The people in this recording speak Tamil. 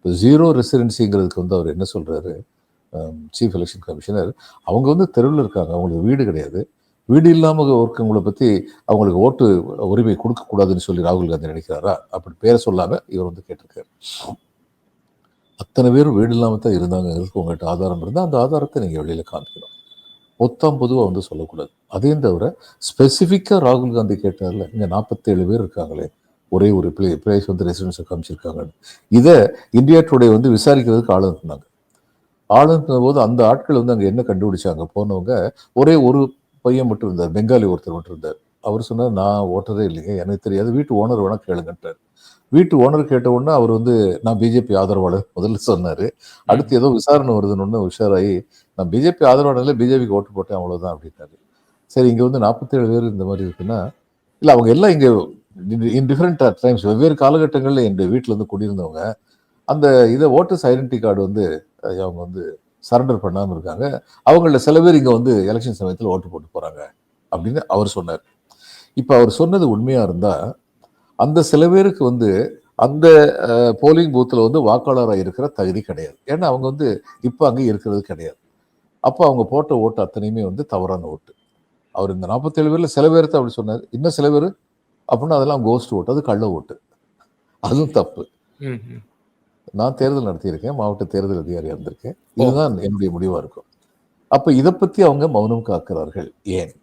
இப்போ ஜீரோ ரெசிடென்சிங்கிறதுக்கு வந்து அவர் என்ன சொல்றாரு? சீஃப் எலெக்ஷன் கமிஷனர் அவங்க வந்து தெருவில் இருக்காங்க அவங்களுக்கு வீடு கிடையாது. வீடு இல்லாமல் ஒருக்கவங்களை பற்றி அவங்களுக்கு ஓட்டு உரிமை கொடுக்கக்கூடாதுன்னு சொல்லி ராகுல் காந்தி நினைக்கிறாரா? அப்படி பேரை சொல்லாமல் இவர் வந்து கேட்டிருக்காரு. அத்தனை பேரும் வீடு இல்லாமல் தான் இருந்தாங்கிறதுக்கு உங்கள்கிட்ட ஆதாரம் இருந்தால் அந்த ஆதாரத்தை நீங்கள் வெளியில் காமிக்கணும். மொத்தம் பொதுவாக வந்து சொல்லக்கூடாது. அதே தவிர ஸ்பெசிஃபிக்காக ராகுல் காந்தி கேட்டார்ல இங்கே நாற்பத்தேழு பேர் இருக்காங்களே ஒரே ஒரு பிளே பிளேஸ் வந்து ரெசிடென்ஸை காமிச்சிருக்காங்கன்னு இதை இந்தியா டுடே வந்து விசாரிக்கிறதுக்கு ஆள் அனுப்புனாங்க. ஆள் அனுப்புன போது அந்த ஆட்கள் வந்து அங்கே என்ன கண்டுபிடிச்சாங்க? போனவங்க ஒரே ஒரு பையன் மட்டும் இருந்தார் பெங்காலி ஒருத்தர் மட்டும் இருந்தார். அவர் சொன்னார் நான் ஓட்டதே இல்லைங்க எனக்கு தெரியாது வீட்டு ஓனர் வேணால் கேளுங்கன்றார். வீட்டு ஓனர் கேட்ட உடனே அவர் வந்து நான் பிஜேபி ஆதரவாளர் முதல்ல சொன்னார். அடுத்து ஏதோ விசாரணை வருதுன்னு உஷாராகி நான் பிஜேபி ஆதரவாளர்ல பிஜேபிக்கு ஓட்டு போட்டேன் அவ்வளோதான் அப்படின்னாரு. சரி இங்கே வந்து நாற்பத்தேழு பேர் இந்த மாதிரி இருக்குன்னா இல்லை அவங்க எல்லாம் இங்கே இன் டிஃப்ரெண்ட் டைம்ஸ் வெவ்வேறு காலகட்டங்களில் என் வீட்டில் வந்து குடியிருந்தவங்க அந்த இதை ஓட்டர்ஸ் ஐடென்டி கார்டு வந்து அவங்க வந்து சரண்டர் பண்ணாமல் இருக்காங்க. அவங்கள சில பேர் இங்கே வந்து எலெக்ஷன் சமயத்தில் ஓட்டு போட்டு போகிறாங்க அப்படின்னு அவர் சொன்னார். இப்போ அவர் சொன்னது உண்மையாக இருந்தால் அந்த சில பேருக்கு வந்து அந்த போலிங் பூத்தில் வந்து வாக்காளராக இருக்கிற தகுதி கிடையாது. ஏன்னா அவங்க வந்து இப்போ அங்கே இருக்கிறது கிடையாது. அப்போ அவங்க போட்ட ஓட்டு அத்தனையுமே வந்து தவறான ஓட்டு. அவர் இந்த நாற்பத்தேழு பேரில் சில பேர்த்த அப்படி சொன்னார். இன்னும் சில பேர்? அப்படின்னா அதெல்லாம் கோஸ்ட் ஓட்டு. அது கள்ள ஓட்டு. அதுவும் தப்பு. நான் தேர்தல் நடத்தியிருக்கேன். மாவட்ட தேர்தல் அதிகாரியாக இருந்திருக்கேன். இதுதான் என்னுடைய முடிவாக இருக்கும். அப்போ இதை பற்றி அவங்க மௌனம் காக்கிறார்கள். ஏன்?